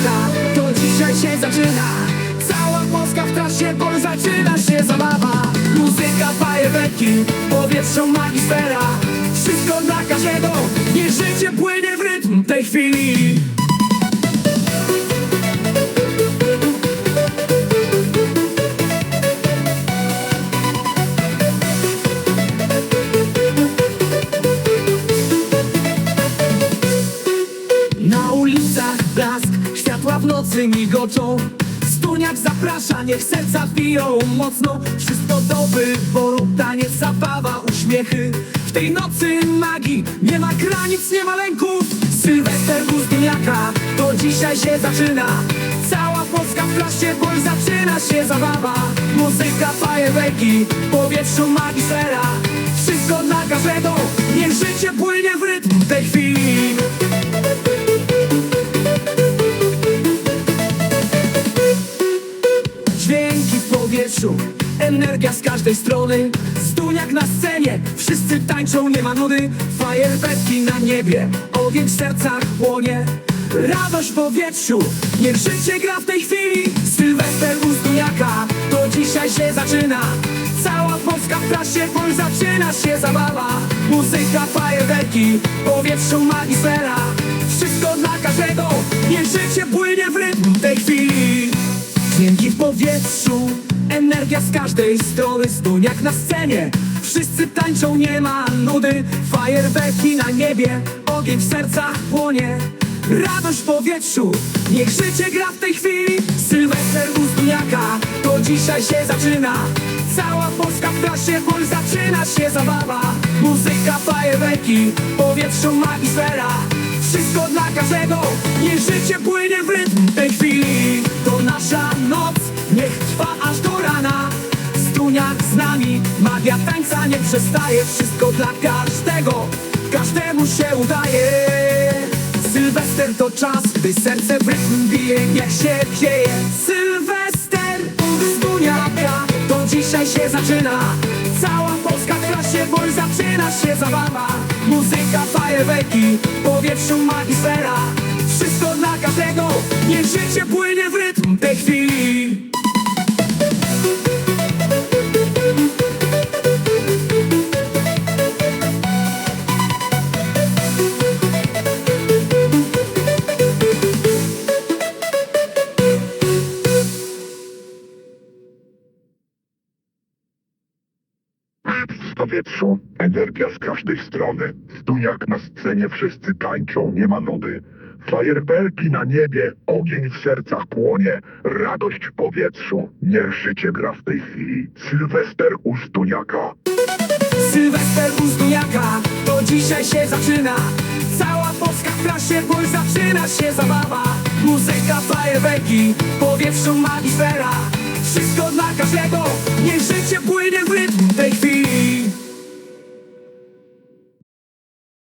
Stuniaka To dzisiaj się zaczyna. Cała Polska w trasie, bo zaczyna się zabawa. Muzyka, fajerwerki, powietrzą magisfera Wszystko dla każdego, niech życie płynie w rytm tej chwili nocy migoczą Stuniak zaprasza, niech serca biją mocno. Wszystko do wyboru, taniec, zabawa, uśmiechy. W tej nocy magii, nie ma granic, nie ma lęków Sylwester u Stuniaka, to dzisiaj się zaczyna. Cała Polska w klasie, bo zaczyna się zabawa. Muzyka, fajerwerki, powietrzu magisfera Wszystko dla każdego, powietrzu, energia z każdej strony. Stuniak na scenie, wszyscy tańczą, nie ma nudy. Fajerwerki na niebie, ogień w sercach płonie. Radość w powietrzu, niech życie gra w tej chwili. Sylwester u Stuniaka, to dzisiaj się zaczyna. Cała Polska w trasie, bo zaczyna się zabawa. Muzyka, fajerwerki, powietrzu magisfera Wszystko dla każdego, niech życie płynie w rytm tej chwili. Dźwięki w powietrzu, energia z każdej strony Stuniak na scenie, wszyscy tańczą, nie ma nudy. Fajerwerki na niebie, ogień w sercach płonie. Radość w powietrzu, niech życie gra w tej chwili. Sylwester u Stuniaka, to dzisiaj się zaczyna. Cała Polska w trasie, bo zaczyna się zabawa. Muzyka, fajerwerki, powietrzu magisfera wszystko dla każdego, niech życie płynie nami, magia tańca nie przestaje Wszystko dla każdego, każdemu się udaje. Sylwester to czas, gdy serce w rytm bije, niech się dzieje? Sylwester u Stuniaka, to dzisiaj się zaczyna. Cała Polska w klasie, bo zaczyna się zabawa. Muzyka, fajerwerki, powietrzu magisfera Wszystko dla każdego, niech życie płynie w rytm tej chwili powietrzu, energia z każdej strony. Stuniak na scenie, wszyscy tańczą, nie ma nudy. Fajerwerki na niebie, ogień w sercach płonie, radość w powietrzu. Niech życie gra w tej chwili. Sylwester u Stuniaka. Sylwester u Stuniaka, to dzisiaj się zaczyna Cała Polska w klasie, bo zaczyna się zabawa Muzyka, fajerwerki, powietrzu magisfera Wszystko dla każdego, niech życie płynie